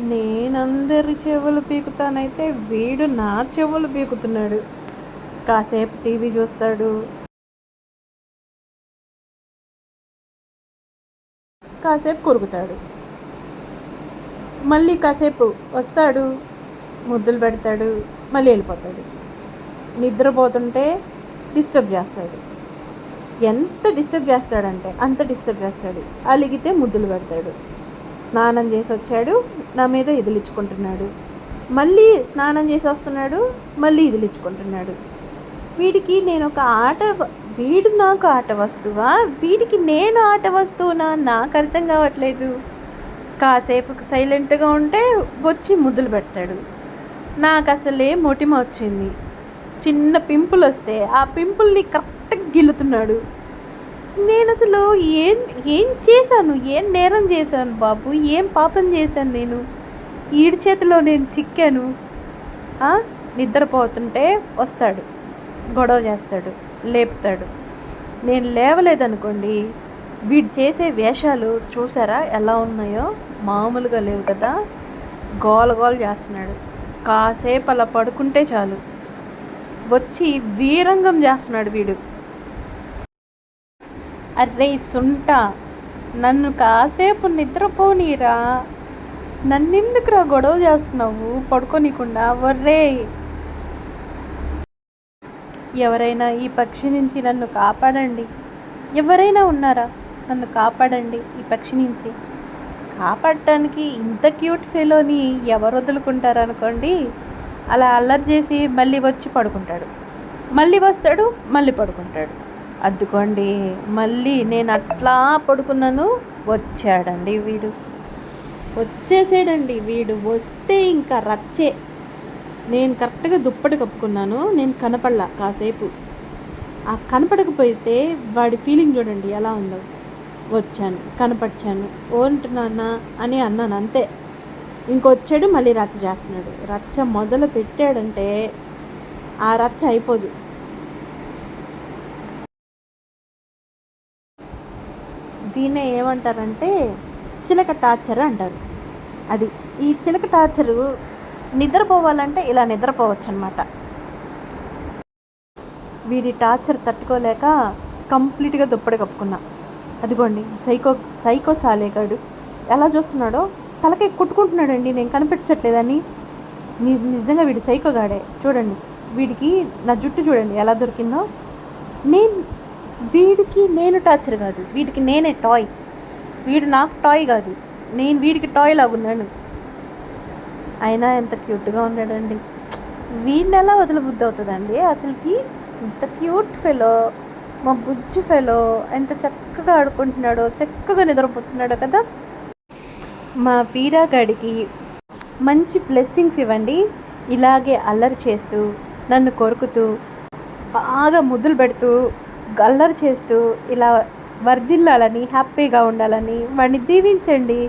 నేనందరి చెవులు పీకుతానైతే వీడు నా చెవులు పీకుతున్నాడు. కాసేపు టీవీ చూస్తాడు. కాసేపు కొరుకుతాడు. మళ్ళీ కాసేపు వస్తాడు ముద్దులు పెడతాడు మళ్ళీ వెళ్ళిపోతాడు. నిద్రపోతుంటే డిస్టర్బ్ చేస్తాడు. ఎంత డిస్టర్బ్ చేస్తాడంటే అంత డిస్టర్బ్ చేస్తాడు. అలిగితే ముద్దులు పెడతాడు. స్నానం చేసి వచ్చాడు నా మీద ఇదిలించుకుంటున్నాడు మళ్ళీ స్నానం చేసి వస్తున్నాడు మళ్ళీ ఇదిలించుకుంటున్నాడు వీడికి నేను ఒక ఆట వీడు నాకు ఆట వస్తువా? వీడికి నేను ఆట వస్తువునా? నాకు అర్థం కావట్లేదు. కాసేపు సైలెంట్గా ఉంటే వచ్చి ముద్దులు పెడతాడు. నాకు అసలే మొటిమ వచ్చింది చిన్న పింపుల్ వస్తే ఆ పింపుల్ని కరెక్ట్గా గిల్లుతున్నాడు. నేను అసలు ఏం ఏం చేశాను? ఏం నేరం చేశాను బాబు? ఏం పాపం చేశాను నేను? ఈడి చేతిలో నేను చిక్కాను. నిద్రపోతుంటే వస్తాడు. గొడవ చేస్తాడు. లేపుతాడు. నేను లేవలేదనుకోండి వీడు చేసే వేషాలు చూసారా ఎలా ఉన్నాయో? మామూలుగా లేవు కదా? గోల గోల చేస్తున్నాడు. కాసేపు అలా పడుకుంటే చాలు. వచ్చి వీరంగం చేస్తున్నాడు వీడు. అర్రే సుంట నన్ను కాసేపు నిద్రపోనీరా. నన్నెందుకురా గొడవ చేస్తున్నావు? పడుకోనికుండా వర్రే ఎవరైనా ఈ పక్షి నుంచి నన్ను కాపాడండి. ఎవరైనా ఉన్నారా? నన్ను కాపాడండి ఈ పక్షి నుంచి. కాపాడటానికి ఇంత క్యూట్ ఫెలోని ఎవరు వదులుకుంటారు అనుకోండి? అలా అల్లరి చేసి మళ్ళీ వచ్చి పడుకుంటాడు. మళ్ళీ వస్తాడు మళ్ళీ పడుకుంటాడు. అద్దుకోండి. మళ్ళీ నేను అట్లా పడుకున్నాను వచ్చాడండి వీడు. వచ్చేసాడండి వీడు. వస్తే ఇంకా రచ్చే. నేను కరెక్ట్గా దుప్పటి కప్పుకున్నాను నేను కనపడలా కాసేపు. ఆ కనపడకపోతే వాడి ఫీలింగ్ చూడండి ఎలా ఉందో. వచ్చాను కనపడిచాను ఓంటి అని అన్నాను అంతే. ఇంకొచ్చాడు మళ్ళీ రచ్చ చేస్తున్నాడు. రచ్చ మొదలు పెట్టాడంటే ఆ రచ్చ అయిపోదు. దీన్నే ఏమంటారంటే చిలక టార్చర్ అంటారు. అది ఈ చిలక టార్చరు నిద్రపోవాలంటే ఇలా నిద్రపోవచ్చు అనమాట వీడి టార్చర్ తట్టుకోలేక కంప్లీట్గా దుప్పటి కప్పుకున్నా. అదిగోండి సైకో సైకో సాలేగాడు ఎలా చూస్తున్నాడో తలకి కుట్టుకుంటున్నాడండి నేను కనిపించట్లేదని. నిజంగా వీడి సైకోగాడే. చూడండి వీడికి నా జుట్టు చూడండి ఎలా దొరికిందో. నేను వీడికి నేను టార్చర్ కాదు వీడికి నేనే టాయ్. వీడు నాకు టాయ్ కాదు నేను వీడికి టాయ్ లాగున్నాను అయినా ఎంత క్యూట్గా ఉన్నాడండి. వీడిని ఎలా వదిలిబుద్ధి అవుతుందండి? అసలుకి ఇంత క్యూట్ ఫెలో మా బుజ్జి ఫెలో ఎంత చక్కగా ఆడుకుంటున్నాడో చక్కగా నిద్రపోతున్నాడో కదా. మా వీరాగాడికి మంచి బ్లెస్సింగ్స్ ఇవ్వండి. ఇలాగే అల్లరి చేస్తూ నన్ను కొరుకుతూ బాగా ముద్దులు పెడుతూ అల్లరి చేస్తూ ఇలా వర్ధిల్లాలని హ్యాపీగా ఉండాలని వాడిని దీవించండి.